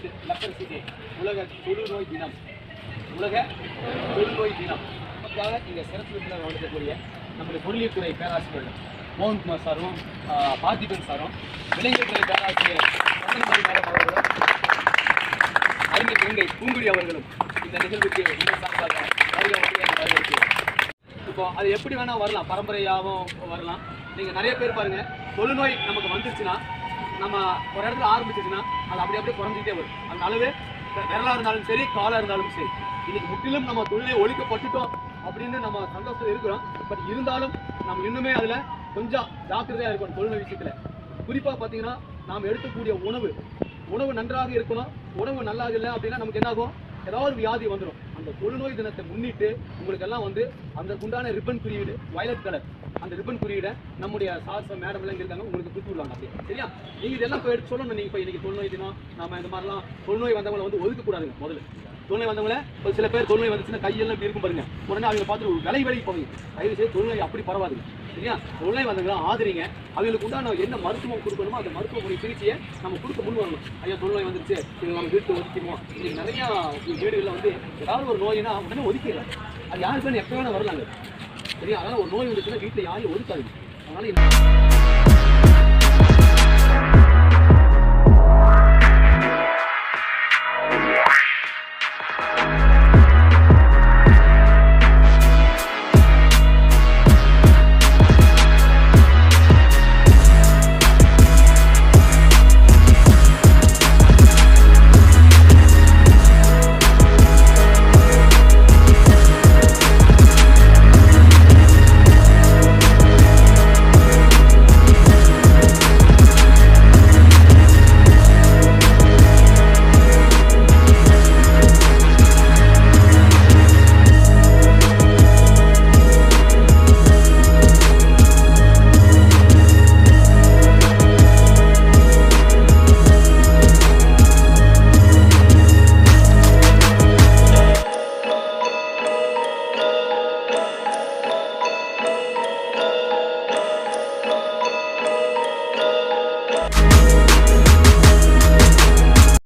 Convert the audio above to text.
World leprosy டே உலக தொழுநோய் தினம். உலக தொழுநோய் தினம். அதுக்காக இங்கே சிறப்பு விருந்தினர் வழங்கக்கூடிய நம்முடைய பொருளியத்துறை பேராசிரியர்கள் மோகன்குமார் சாரும் பார்த்திபன் சாரும் இளைஞர்களை பேராசிரியர் அறிஞர் கங்கை பூங்குடி அவர்களும் இந்த நிகழ்வுக்கு இப்போ அது எப்படி வேணால் வரலாம். பரம்பரையாகவும் வரலாம். நீங்கள் நிறைய பேர் பாருங்கள் தொழுநோய் நமக்கு வந்துருச்சுன்னா நம்ம ஒரு இடத்துல ஆரம்பிச்சிச்சுன்னா அது அப்படி அப்படியே குறைஞ்சிக்கிட்டே வரும். அந்த அளவு விரலா இருந்தாலும் சரி காலாக இருந்தாலும் சரி. இன்னைக்கு முற்றிலும் நம்ம தொழிலை ஒழிக்கப்பட்டுட்டோம் அப்படின்னு நம்ம சந்தோஷம் இருக்கிறோம். பட் இருந்தாலும் நம்ம இன்னுமே அதில் கொஞ்சம் ஜாக்கிரதையாக இருக்கணும் தொழில் விஷயத்தில். குறிப்பாக பார்த்தீங்கன்னா நாம் எடுக்கக்கூடிய உணவு. உணவு நன்றாக இருக்கணும். உணவு நல்லா இல்லை அப்படின்னா நமக்கு என்ன ஆகும் ஏதாவது ஒரு வியாதி வந்துடும் அந்த தொழுநோய் தினத்தை முன்னிட்டு உங்களுக்கு எல்லாம் வந்து அந்த குண்டான ரிப்பன் குறியீடு வயலட் கலர் அந்த ரிப்பன் குறியீடை நம்முடைய சார்ஸ் மேடம் எல்லாம் இருக்காங்க உங்களுக்கு கொடுத்து விடுவாங்க அப்படியே. சரியா? நீங்க இதெல்லாம் போய் எடுத்து சொல்லணும். நீங்க இப்போ இன்னைக்கு தொழுநோய் தினம் நம்ம இந்த மாதிரிலாம் தொழில்நோய் வந்தவங்களை வந்து ஒதுக்க கூடாதுங்க முதல்ல. தொழுநோய் வந்தவங்கள ஒரு சில பேர் தொழுநோய் வந்துச்சுன்னா கையெல்லாம் இப்படி இருக்கும் பாருங்க. உடனே அவங்க பார்த்து ஒரு விலை விலைக்கு போவீங்க. தயவு செய்து தொழில்நோய் அப்படி பரவாதுங்க. சரியா? தொழிலை வந்தவங்க ஆதரிங்க. அவங்களுக்கு உண்டான என்ன மருத்துவம் கொடுக்கணுமோ அந்த மருத்துவ முறை சிகிச்சையை நம்ம கொடுக்க முன் வரணும். ஐயா தொழிலை வந்துருச்சு. இது நம்ம வீட்டு ஒதுக்கிடுவோம். இது நிறையா வீடுகளில் வந்து ஏதாவது ஒரு நோயினா உடனே ஒதுக்கிடுறாங்க அது யாருக்குன்னு எப்போ வேணால் வரலாங்க. சரியா அதனால ஒரு நோய் வந்துச்சுன்னா வீட்டில் யாரையும் ஒதுக்காது அதனால